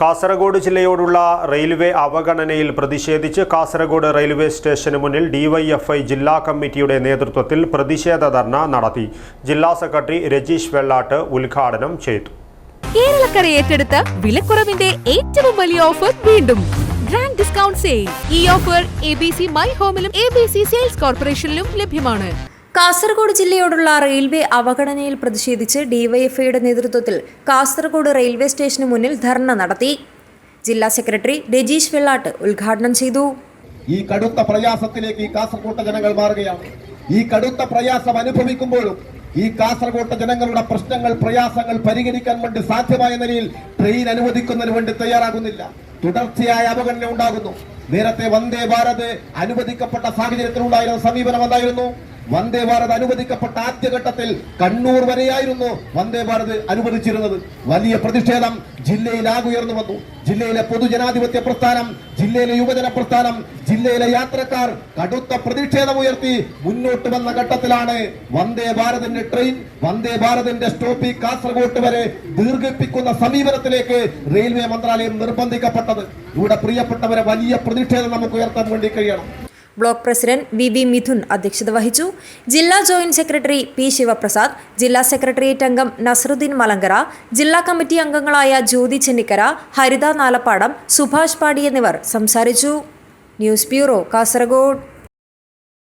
Kasaragod ജില്ലയോടുള്ള railway അവഗണനയിൽ പ്രതിഷേധിച്ച് Kasaragod railway സ്റ്റേഷന് മുന്നിൽ DYFI ജില്ലാ കമ്മിറ്റിയുടെ നേതൃത്വത്തിൽ പ്രതിഷേധ ധർണ നടത്തി. ജില്ലാ സെക്രട്ടറി രജീഷ് വെള്ളാട്ട് ഉദ്ഘാടനം ചെയ്തു. കേരളക്കര ഏറ്റെടുത്ത വിലക്കുറവിന്റെ ഏറ്റവും വലിയ ഓഫർ വീണ്ടും. Grand discount sale. ഈ offer A B C my ഹോമിലും A B C sales കോർപ്പറേഷനിലും ലഭ്യമാണ്. കാസർഗോഡ് ജില്ലയോടുള്ള റെയിൽവേ അവഗണനയിൽ പ്രതിഷേധിച്ച് ഡിവൈഎഫ്ഐയുടെ നേതൃത്വത്തിൽ കാസർഗോഡ് റെയിൽവേ സ്റ്റേഷന് മുന്നിൽ ധർണ നടത്തി. ജില്ലാ സെക്രട്ടറി രജീഷ് വെള്ളാട്ട് ഉദ്ഘാടനം ചെയ്തു. ഈ കടുത്ത പ്രയാസത്തിലേക്ക് ഈ കാസർകോട്ടെ ജനങ്ങൾ മാറുകയാണ്. ഈ കടുത്ത പ്രയാസം അനുഭവിക്കുമ്പോഴും ഈ കാസർകോട്ടെ ജനങ്ങളുടെ പ്രശ്നങ്ങൾ പ്രയാസങ്ങൾ പരിഹരിക്കാൻ വേണ്ടി സാധ്യമായ നിലയിൽ ട്രെയിൻ അനുവദിക്കുന്നതിന് വേണ്ടി തയ്യാറാകുന്നില്ല. തുടർച്ചയായ അവഗണന ഉണ്ടാകുന്നു. നേരത്തെ വന്ദേ ഭാരത് അനുവദിക്കപ്പെട്ട സാഹചര്യത്തിലുണ്ടായിരുന്ന സമീപനം എന്തായിരുന്നു? വന്ദേ ഭാരത് അനുവദിക്കപ്പെട്ട ആദ്യഘട്ടത്തിൽ കണ്ണൂർ വരെയായിരുന്നു വന്ദേ ഭാരത് അനുവദിച്ചിരുന്നത്. വലിയ പ്രതിഷേധം ജില്ലയിൽ ആകുയർന്നു വന്നു. ജില്ലയിലെ പൊതുജനാധിപത്യ പ്രസ്ഥാനം ജില്ലയിലെ യുവജന പ്രസ്ഥാനം ജില്ലയിലെ യാത്രക്കാർ കടുത്ത പ്രതിഷേധം ഉയർത്തി മുന്നോട്ട് വന്ന ഘട്ടത്തിലാണ് വന്ദേ ഭാരതിന്റെ ട്രെയിൻ വന്ദേ ഭാരതിന്റെ സ്റ്റോപ്പിൽ കാസർഗോട്ട് വരെ ദീർഘിപ്പിക്കുന്ന സമീപനത്തിലേക്ക് റെയിൽവേ മന്ത്രാലയം നിർബന്ധിക്കപ്പെട്ടത്. ഇവിടെ പ്രിയപ്പെട്ടവരെ വലിയ പ്രതിഷേധം നമുക്ക് ഉയർത്താൻ വേണ്ടി കഴിയണം. Block president V V Mithun അധ്യക്ഷത വഹിച്ചു. ജില്ലാ ജോയിന്റ് സെക്രട്ടറി പി ശിവപ്രസാദ് ജില്ലാ സെക്രട്ടേറിയറ്റ് അംഗം നസറുദ്ദീൻ മലങ്കര ജില്ലാ കമ്മിറ്റി അംഗങ്ങളായ ജ്യോതി ചെന്നിക്കര ഹരിത നാലപ്പാടം സുഭാഷ് പാടി എന്നിവർ സംസാരിച്ചു. News bureau Kasaragod.